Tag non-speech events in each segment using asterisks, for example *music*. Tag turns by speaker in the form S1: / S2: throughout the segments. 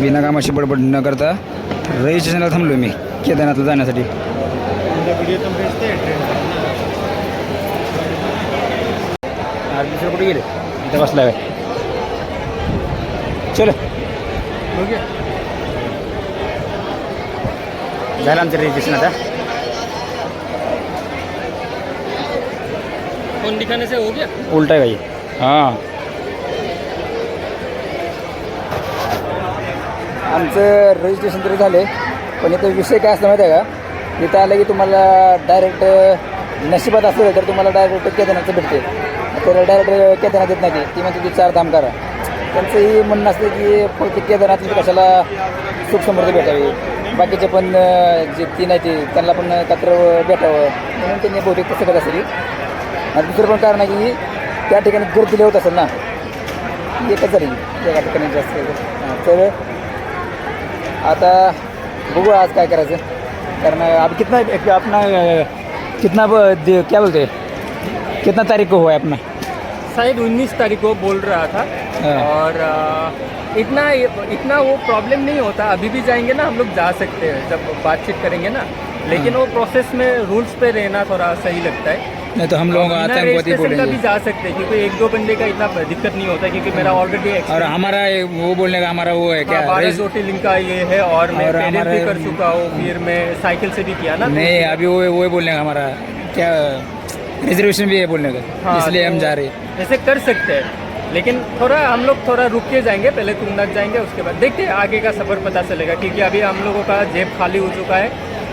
S1: बिना कामाची बडबड न करता रजिस्ट्रेशनला थांबलो मी केदारनाथला जाण्यासाठी. दुसरं कुठे गेले? इथं बसला चलो. झालं आमचं रजिस्ट्रेशन आता.
S2: हो
S1: उलटा आहे काही हां. आमचं रजिस्ट्रेशन तरी झालं आहे पण इथं विषय काय असला माहिती आहे का? इथं आलं की तुम्हाला डायरेक्ट नशिबात असेल तर तुम्हाला डायरेक्ट केदारनाथचं भेटते तर डायरेक्ट केदारनाथ येत नाही ती म्हणते ती चार धाम करा. त्यांचंही म्हणणं असतं की फक्त केदारनाथ कशाला सुख भेटावी? बाकीचे पण जे तीन आहे ते त्यांना पण एकत्र भेटावं. म्हणून त्यांनी बहुतेक तसं करत असेल आणि दुसरं पण कारण आहे की त्या ठिकाणी गर्दी होत असेल ना एकच झाली. एका ठिकाणी जास्त. तर आता बघू आज काय करायचं. कारण अब कितना एक अपना कितना ब- क्या बोलते? हैं? कितना तारीख को हुआ है अपना
S2: शायद 19 तारीख को बोल रहा था।
S1: हाँ।
S2: और अ, इतना इतना वो प्रॉब्लम नहीं होता। अभी भी जाएँगे ना हम लोग जा सकते हैं। जब बातचीत करेंगे ना। लेकिन
S1: हाँ।
S2: वो प्रोसेस में रूल्स पे रहना थोड़ा सही लगता है।
S1: नहीं तो हम लोग आतंकवादी
S2: का भी जा सकते हैं क्योंकि एक दो बंदे का इतना दिक्कत नहीं होता क्योंकि मेरा ऑलरेडी
S1: और हमारा वो बोलने का हमारा वो है क्या?
S2: बारह
S1: रेज-
S2: का ये है और मैं भी कर चुका हूँ फिर मैं साइकिल से भी किया ना।
S1: नहीं अभी वो वो बोलने का हमारा क्या रिजर्वेशन भी है बोलने का
S2: हाँ,
S1: इसलिए हम
S2: तो
S1: जा रहे हैं।
S2: ऐसे कर सकते हैं लेकिन थोड़ा हम लोग थोड़ा रुक के जाएँगे पहले तुंगनाथ जाएँगे उसके बाद देखते हैं आगे का सफ़र पता चलेगा क्योंकि अभी हम लोगों का जेब खाली हो चुका है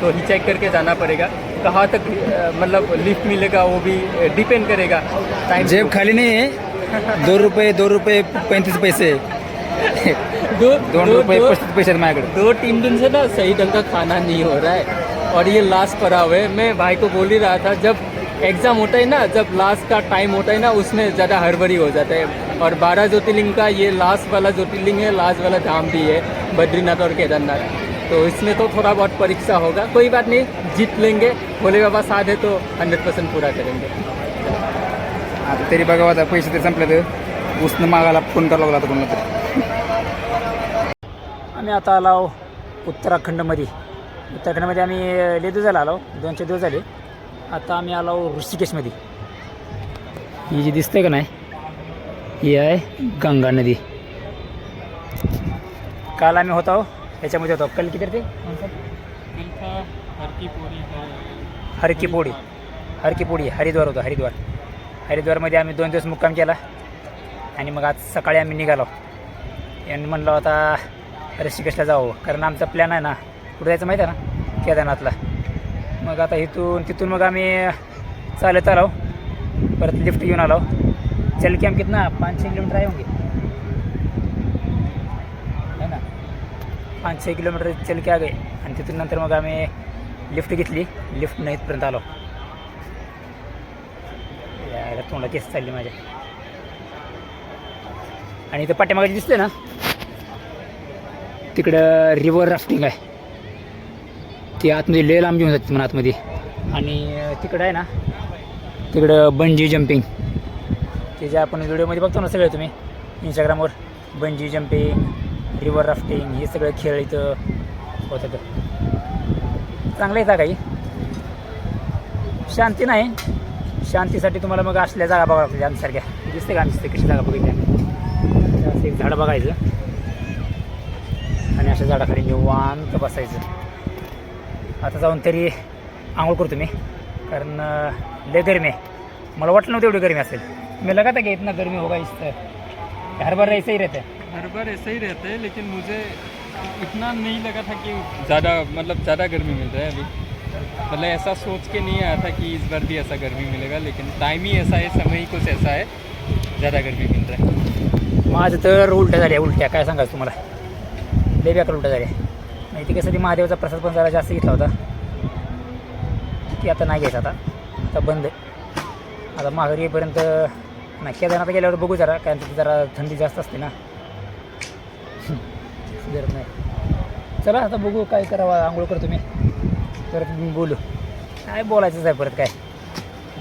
S2: तो ही चेक करके जाना पड़ेगा। कहाँ तक मतलब लिफ्ट मिलेगा वो भी डिपेंड करेगा। टाइम
S1: जेब खाली नहीं है। *laughs* दो रुपये दो रुपये पैंतीस पैसे।
S2: दो
S1: दोन
S2: दो-
S1: रुपये
S2: दो-
S1: पस्तीस पैसे माझ्याकडे
S2: दो तीन दिन से ना सही ढंग का खाना नहीं हो रहा है। और ये लास्ट पड़ा हुआ है। मैं भाई को बोल ही रहा था जब एग्ज़ाम होता है ना जब लास्ट का टाइम होता है ना उसमें ज़्यादा हड़बड़ी हो जाता है। और बारह ज्योतिर्लिंग का ये लास्ट वाला ज्योतिर्लिंग है लास्ट वाला धाम भी है बद्रीनाथ और केदारनाथ। तो इसमें तो थोड़ा बहुत परीक्षा होगा। कोई बात नहीं जीत लेंगे। भोले बाबा साथ है तो हंड्रेड परसेंट पूरा करेंगे।
S1: आता तरी बघा आता पैसे ते संपले तर उसनं मागायला फोन करावा लागला कोणाला तरी. आम्ही आता आलो उत्तराखंडमध्ये. उत्तराखंडमध्ये आम्ही लय दिवस झाला आलो. दोन चार दिवस झाले. आता आम्ही आलो ऋषिकेशमध्ये. ही जी दिसते का नाही ही आहे गंगा नदी. काल आम्ही होतो याच्यामध्ये होतो. कल किती रे ते? हर की पोडी पोडी. हरिद्वार होतं हरिद्वार. हरिद्वारमध्ये आम्ही दोन दिवस मुक्काम केला. आणि मग आज सकाळी आम्ही निघालो. यांनी म्हणलं आता ऋषिकेशला जाऊ कारण आमचा प्लॅन आहे ना कुठे जायचं माहीत आहे ना? केदारनाथला. मग आता इथून तिथून मग आम्ही चालत आलो. परत लिफ्ट घेऊन आलो. चल की आम कितना? पाचशे किलोमीटर आहे होंगे है ना पाच किलोमीटर चल के आगे आणि तिथून नंतर मग आम्ही लिफ्ट घेतली. लिफ्ट न इथपर्यंत आलो. यायला तोंडा केस चालली माझ्या. आणि इथं पाठीमागे दिसते ना तिकडं रिव्हर राफ्टिंग आहे. ती आतमध्ये लय लांब घेऊन जाते म्हणा आतमध्ये. आणि तिकडं आहे ना तिकडं बंजी जम्पिंग ते जे आपण व्हिडिओमध्ये बघतो ना सगळं तुम्ही इंस्टाग्रामवर बंजी जम्पिंग रिवर राफ्टिंग हे सगळं खेळ इथं होतं तर. चांगलं आहे जागा ही शांती नाही. शांतीसाठी तुम्हाला मग असल्या जागा बघावं लागतील आमच्यासारख्या. दिसते का? आमच्या दिसते कशी जागा बघितली असं एक झाडं बघायचं. आणि अशा झाडाखाली निवांत बसायचं. आता जाऊन तरी आंघोळ करतो मी कारण लय गरमी आहे. मला वाटलं नव्हतं एवढी गरमी असेल. मी लगा की कि इतना गर्मी होगा इस हरभर राहायचंही ऐसा
S2: हर बार ऐसा ही रहता है लेकिन मुझे इतना नहीं लगा था कि ज़्यादा मतलब ज़्यादा गर्मी मिल रहा है अभी। मतलब ऐसा सोच के नहीं आया था कि इस बार भी ऐसा गर्मी मिलेगा लेकिन टाइम ही ऐसा है समय ही कुछ ऐसा है ज़्यादा गर्मी मिल रहा है।
S1: माझं तर उलट्या झाल्या उलट्या. काय सांगायचं तुम्हाला? लय बेकार उलट्या झाल्या म्हणजे ती कसं ती महादेवाचा प्रसाद पण जरा जास्त घेतला होता. ती आता नाही घ्यायचा आता. आता बंद आहे. आता माघारी येईपर्यंत नाही केदारनाथ गेल्यावर बघू जरा कारण तिथे जरा थंडी जास्त असते ना. देत नाही. चला आता बघू काय करावा आंघोळ करतो मी. परत मी बोलू. काय बोलायचंच आहे परत काय?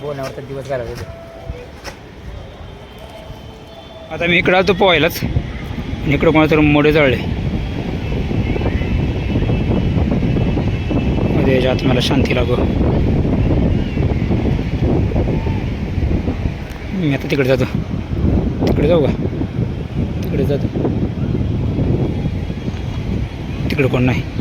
S1: बोलण्यावर तर दिवस घालायचं आता मी इकडं आलो तो पोहायलाच इकडं कोणा तर मोडे जळले. मध्ये याच्या शांती लागो. मी आता तिकडे जातो. तिकडे जाऊ का? तिकडे जातो. तिकडे कोण नाही.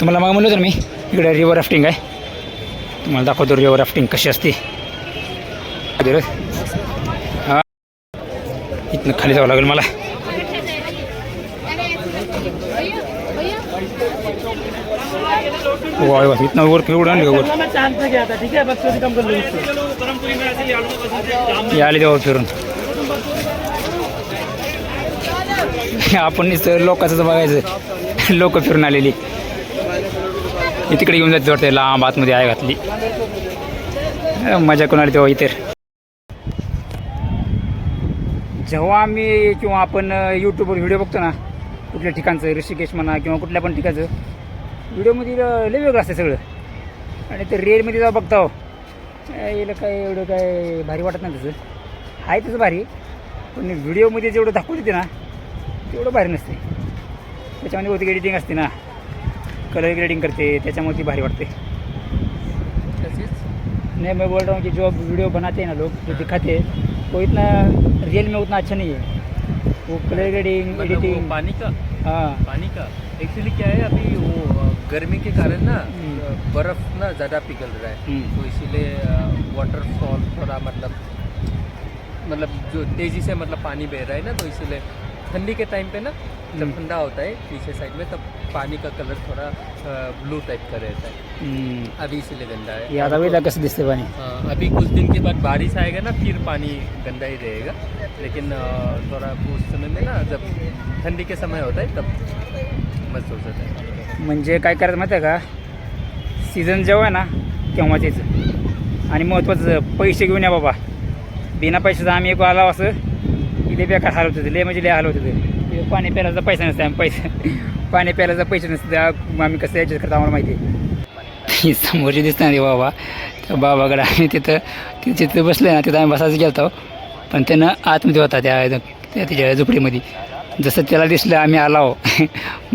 S1: तुम्हाला मग म्हणलं तर मी? इकडे रिवर राफ्टिंग आहे. तुम्हाला दाखवतो रिवर राफ्टिंग कशी असते. हां. इथनं खाली जावं लागेल मला. वा वा इथनं वर एवढं आणलं वर
S3: मैं
S1: आले देवा फिरून. आपण लोकांचं बघायचं. लोक फिरून आलेली. हे तिकडे घेऊन जाते वाटते लांब आतमध्ये आहे घातली. मजा करून आली तेव्हा इतर जेव्हा आम्ही किंवा आपण यूट्यूबवर व्हिडिओ बघतो ना कुठल्या ठिकाणचं ऋषिकेश म्हणा किंवा कुठल्या पण ठिकाणचं व्हिडिओमध्ये लय वेगळं असतं सगळं. आणि ते रेलमध्ये जेव्हा बघतो हो, याला काय एवढं काय भारी वाटत नाही तसं. आहे तसं भारी पण व्हिडिओमध्ये जेवढं दाखवते देते ना तेवढं भारी नसते. त्याच्यामध्ये बहुतेक एडिटिंग असते ना. कलर ग्रेडिंग करते त्याच्यामुळे ती भारी वाटते नहीं मैं बोल रहा हूँ कि जो अब वीडियो बनाते हैं ना लोग जो दिखाते हैं वो इतना रियल में उतना अच्छा नहीं है वो कलर ग्रेडिंग
S2: मतलब
S1: एडिटिंग
S2: पानी का
S1: हाँ
S2: पानी का एक्चुअली क्या है अभी वो गर्मी के कारण ना
S1: हम्म।
S2: बर्फ़ ना ज़्यादा पिघल रहा है
S1: हम्म।
S2: तो इसीलिए वाटरफॉल थोड़ा मतलब मतलब जो तेज़ी से मतलब पानी बह रहा है ना तो इसीलिए ठंडी के टाइम पे ना जब
S1: हम्म।
S2: ठंडा होता है पीछे साइड में तब पानी का कलर थोड़ा ब्लू टाइप का रहता है. अभी इसीलिए गंदा है।
S1: आता वेळेला कसं दिसते पाणी
S2: हाँ, अभी कुछ दिन के बाद बारिश आएगा ना फिर पानी गंदा ही रहेगा। लेकिन थोड़ा उस समय में ना जब ठंडी के समय होता है तब मस्त हो जाता है।
S1: म्हणजे काय करायचं माहिती आहे का? सीझन जेव्हा आहे ना तेव्हा यायचं. आणि महत्त्वाचं पैसे घेऊन या बाबा. बिना पैशाचं आम्ही एक आला असं इथे बेकार हाल होते लय म्हणजे लय हाल होते ते पाणी प्यायला पैसा नसते आम्ही पैसे. पाणी प्यायला पैसे नसते त्या आम्ही कसं ॲडजस्ट करतो आम्हाला माहिती आहे. ही समोरची दिसतं रे बाबा. त्या बाबाकडे आम्ही तिथं तिथे तिथं बसलं ना तिथं आम्ही बसायचं गेलो पण त्यानं आतमध्ये होता त्या त्या झोपडीमध्ये. जसं त्याला दिसलं आम्ही आलो. *laughs*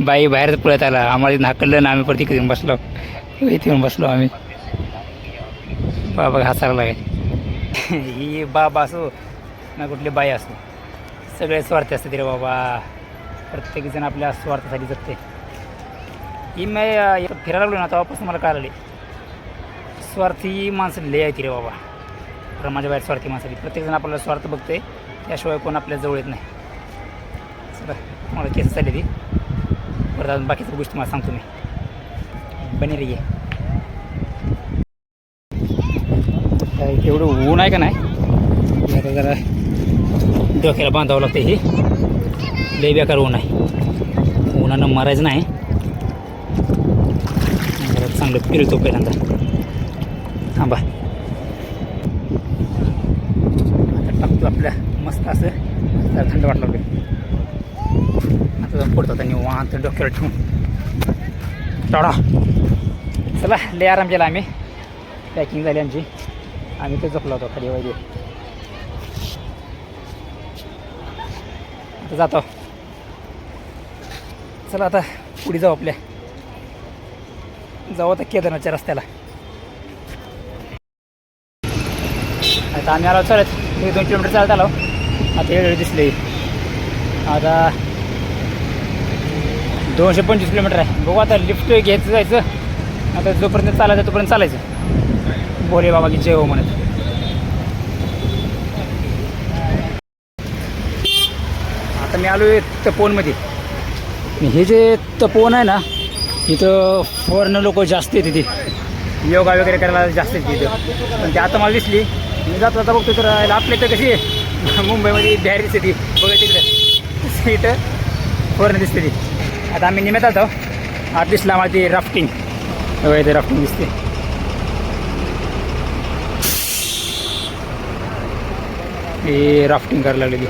S1: बाई बाहेर पळत आला. आम्हाला नाकडलं ना आम्ही परत इकडे येऊन बसलो. इथे येऊन बसलो आम्ही. बाबा हसायला लागे *laughs* ही बाबा असो ना कुठली बाई असो. सगळे स्वार्थी असतात रे बाबा. प्रत्येकजण आपल्या स्वार्थासाठी जगते ही मी फिरायला लागलो ना तेव्हापासून मला कळाली स्वार्थी माणसं लय आहेत ती रे बाबा. माझ्या बाहेर स्वार्थी माणसं आहेत. प्रत्येकजण आपल्याला स्वार्थ बघते त्याशिवाय कोण आपल्या जवळ येत नाही. चला मला केस चालली ती परत अजून बाकीच्या गोष्टी मला सांगतो मी. बने रे काय एवढं ऊन आहे का नाही? आता जरा डोक्याला बांधावं लागतं हे. लय बेकार ऊन आहे. उन्हानं मरायचं नाही. जरा चांगलं फिरतो पहिल्यांदा. थांबा. आता टाकतो आपल्या मस्त असं. तर थंड वाटलं आता जाऊन पडतो आता निवांत डोक्यावर ठेवून. टाळा. चला लय आराम केला आम्ही. पॅकिंग झाली आमची. आम्ही ते झोपलो होतो खाली वगैरे आता जातो. चला आता पुढे जाऊ आपल्या. जाऊ आता केदारनाथच्या रस्त्याला. आता आम्ही आलो चालत एक दोन किलोमीटर चालत आलो. आता हे दिसले. आता दोनशे पंचवीस किलोमीटर आहे. बघू आता लिफ्ट घ्यायचं जायचं. आता जोपर्यंत चालायचं तोपर्यंत चालायचं. बोले बाबा की जय हो म्हणत. आता मी आलो आहे तपोनमध्ये हे जे तपोवन आहे ना इथं फॉरेनर लोक जास्त आहेत तिथे. योगा वगैरे करायला जास्त आहेत तिथं. पण ते आता मला दिसली. मी जातो आता बघतो तर आपल्या इथं कशी आहे? मुंबईमध्ये बिहारी सिटी बघा तिकडे. *laughs* इथं फॉरेनर दिसते ती. आता आम्ही निमित्त आलो आत दिसला आम्हाला ती राफ्टिंग बघा इथे राफ्टिंग दिसते. हे राफ्टिंग करायला लागलेली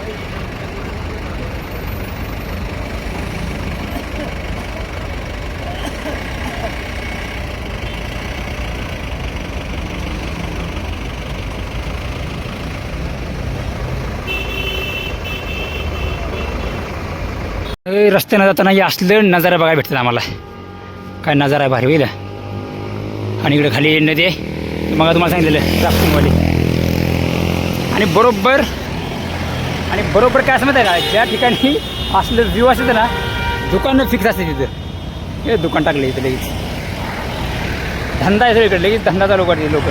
S1: रस्ते रस्त्यानं जाताना हे असलं नजारा बघायला भेटतात आम्हाला. काय नजारा आहे भारी होईल. आणि इकडे खाली नदी आहे. मग तुम्हाला सांगितलेलं राफ्टिंगवाली आणि बरोबर आणि बरोबर काय असं माहिती आहे का? ज्या ठिकाणी असलं व्ह्यू असतं ना दुकानं फिक्स असते तिथं. हे दुकान टाकले इथं लगेच. धंदा आहे सगळीकडे लगेच धंदा चालू करते लोक.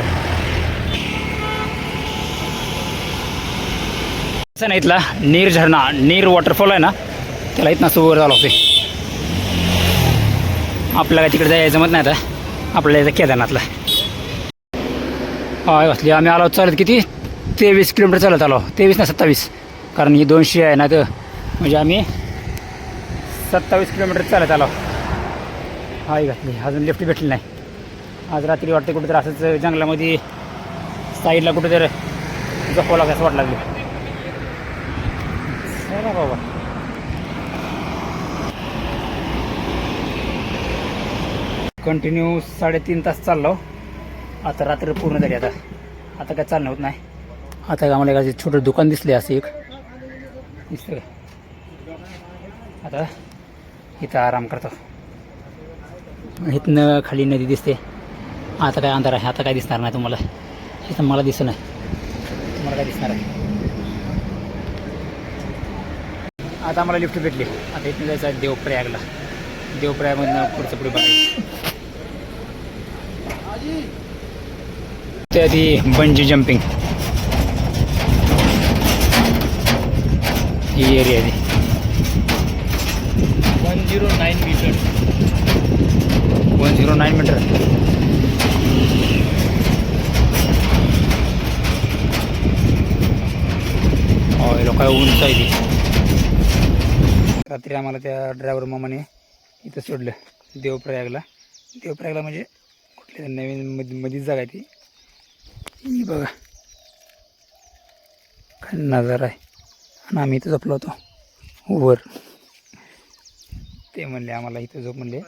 S1: असं नाही इथला नीर झरणा नीर वॉटरफॉल आहे ना त्याला इथं असं वर झालं होते. आपल्याला तिकडे जायचं मत नाही आता. आपल्याला यायचं केदारनाथला. हय असली आम्ही आलो चालत किती? तेवीस किलोमीटर चालत आलो. तेवीस ना सत्तावीस. कारण ही दोनशे आहे ना तर म्हणजे आम्ही सत्तावीस किलोमीटर चालत आलो. हाय घातली. अजून लिफ्ट भेटली नाही. आज रात्री वाटते कुठेतरी असंच जंगलामध्ये साईडला कुठेतरी झोपावं लागलं. असं वाटलं लागली हो बाबा. कंटिन्यू साडेतीन तास चाललो. आता रात्र पूर्ण झाली आता. आता काय चालणं होत नाही. आता काय आम्हाला एखादं छोटं दुकान दिसले असं एक. दिसतं का? आता इथं आराम करतो. इथनं खाली नदी दिसते. आता काय अंधार आहे? आता काय दिसणार नाही तुम्हाला? इथं मला दिसत नाही तुम्हाला काय दिसणार आहे? आता आम्हाला लिफ्ट भेटली. आता इथनं जायचं आहे देवप्रयागला. देवप्रयागमधनं पुढचं पुढे बघायचं. ते आधी बंजी जम्पिंग ही एरिया आहे.
S2: One zero nine metre
S1: one zero nine metre होय लोक उंच आहे ती. रात्री आम्हाला त्या ड्रायव्हर मामाने इथं सोडलं देवप्रयागला. देवप्रयागला म्हणजे कुठल्या नवीन मध मधीच जागा आहे ती. ही बघा. काय नजारा आहे. आणि आम्ही इथं झोपलो होतो. वर. ते म्हणले आम्हाला इथं झोप म्हणले.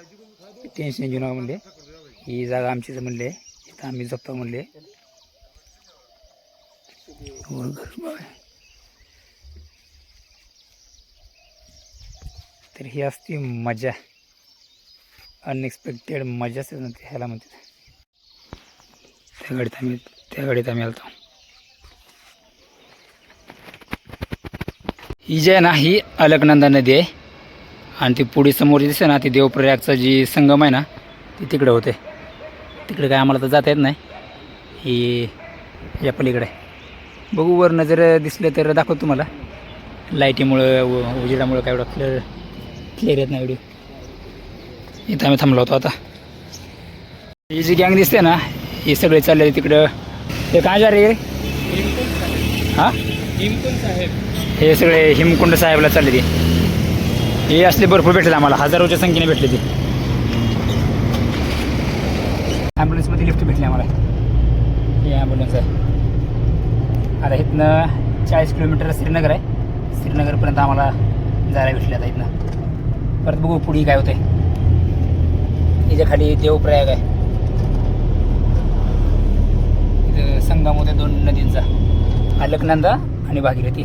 S1: टेन्शन घेऊ नका म्हणले. ही जागा आमचीच आहे म्हणले. इथं आम्ही झोपतो म्हणले. वर घर बघा. तर ही असती मजा. अनएक्सपेक्टेड मजा असते ह्याला म्हणते त्या गाडीत आम्ही त्या गाडीत आम्ही आलतो. ही जी आहे ना ही अलकनंदा नदी आहे. आणि ती पुढे समोर दिसते ना ती देवप्रयागचा जी संगम आहे ना ती तिकडे होते. तिकडे काय आम्हाला तर जाता येत नाही. ही या पलीकडे बघू वर जर दिसलं तर दाखवतो तुम्हाला. लाईटीमुळं उजेडामुळं काय एवढं क्लिअर क्लिअर येत नाही व्हिडिओ इथं आम्ही थांबलो होतो आता. ही जी गँग दिसते ना ही सगळे चालले तिकडं हे काय जा रे हां?
S2: हिमकुंड
S1: हे सगळे हिमकुंड साहेबला चालले ते. हे असले भरपूर भेटले आम्हाला. हजारोच्या संख्येने भेटले ते. ॲम्ब्युलन्समध्ये लिफ्ट भेटली आम्हाला. हे ॲम्ब्युलन्स आहे. आता इथनं चाळीस किलोमीटर श्रीनगर आहे. श्रीनगरपर्यंत आम्हाला जायला भेटले आता इथनं. परत बघू पुढे काय होते इथे खाली देवप्रयाग आहे इथं संगम होते दोन नदींचा अलकनंदा आणि भागीरथी.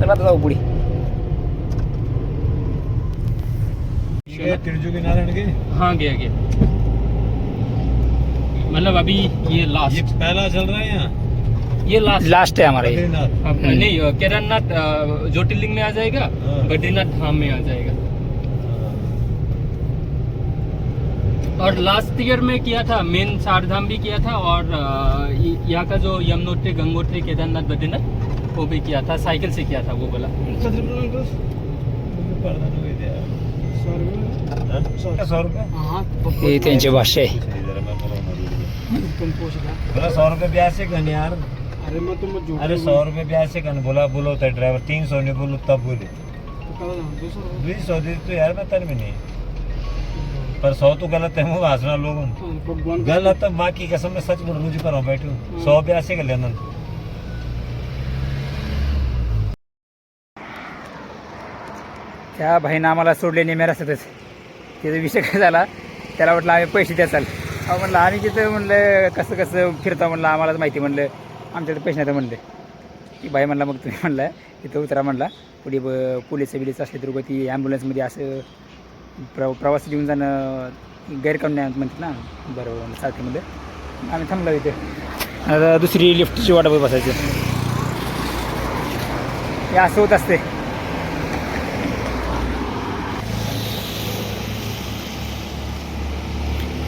S1: चला आता जाऊ पुढे.
S3: तिरजुगी नारायण के
S2: हाँ गया गया मतलब अभी ये
S3: ये
S2: लास्ट
S3: पहला चल रहा है यहाँ?
S2: ये लास्ट
S1: लास्ट है हमारा. ये
S2: नहीं केदारनाथ अ, ज्योतिर्लिंग में आ जाएगा बद्रीनाथ धाम में आ जाएगा। और लास्ट ईयर में किया था मेन चार धाम भी किया था और यहाँ का जो यमुनोत्री गंगोत्री केदारनाथ बद्रीनाथ वो भी किया था साइकिल से किया था वो बोला
S1: हे त्यांची भाषा आहे
S4: बोला सौ रुपये ब्याज से कहने यार।
S3: अरे मैं तुम जो
S4: अरे सौ रुपये ब्याज से कहने बोला बोलो होता है ड्राइवर तीन सौ नहीं बोलो तब बोले। बीस सौ दी तो यार मैं तन में नहीं। पर सौ तो गलत है वो हंसना लोगों। गलत तो माँ की कसम में सच बोल मुझे पर हूँ बैठू। सौ ब्याज से कर लेना।
S1: त्या भाईनं आम्हाला सोडले नेम्या रस्त्यातच त्याचा विषय काय झाला? त्याला म्हटलं आम्ही पैसे द्याचाल अहो म्हणलं आम्ही तिथं म्हणलं कसं कसं फिरता म्हणलं आम्हालाच माहिती म्हणलं. आमच्याकडे पैसे नाही म्हणलं. की भाई म्हणला मग तुम्ही म्हणलं तिथं उतरा म्हणला. पुढे ब पोलीस बिलिस असले तर ती ॲम्ब्युलन्समध्ये असं प्र प्रवास घेऊन जाणं गैरकानून आहे म्हणतात ना. बरोबर चालते म्हणलं आम्ही थांबलो इथे. आता दुसरी लिफ्टची वाट बसायचं. हे असं होत असते.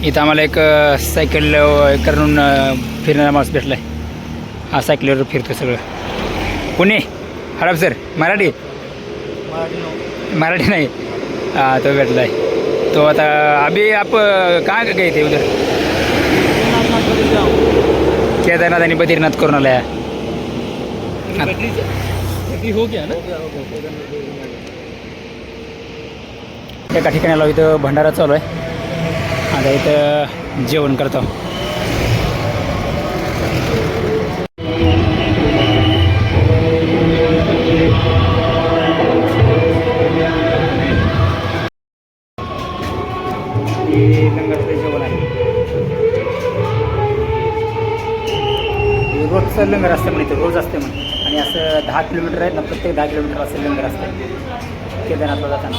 S1: इथं आम्हाला एक सायकल करून फिरणारा माणूस भेटला आहे हा सायकलीवर फिरतो सगळं. पुणे हडप सर मराठी? मराठी नाही. हा तो भेटला आहे तो आता अभि आप कहाँ गए थे उधर? केदारनाथ आणि बद्रीनाथ करून आलाय
S2: बद्री बद्री हो गया ना?
S1: एका ठिकाणाला इथं भंडारा चालू आहे. आता इथं जेवण करतो. किलोमीटर आहेत ना प्रत्येक दहा किलोमीटर असं लंगर केदारनाथला जाताना.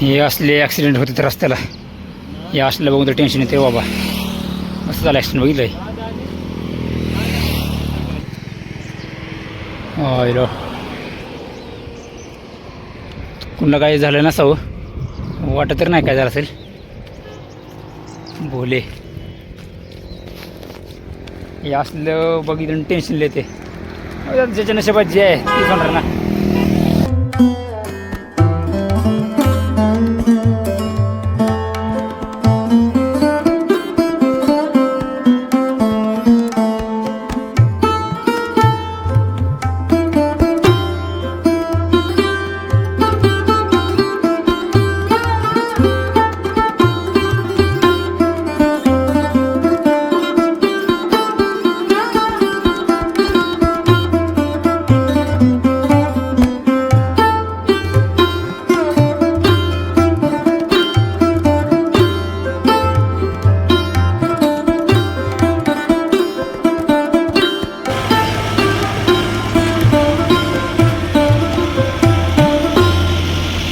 S1: हे असले ॲक्सिडेंट होते तर रस्त्याला. हे असलं बघून तर टेन्शन येते बाबा. असं झालं ॲक्सिडेंट बघितलं आहे कुणाला काही झालं नसावं. वाटत तर नाही काय झालं असेल. भोले. हे असलं बघितलं टेन्शन लेते ज्याच्या नशेबात जे आहे तेच होणार ना.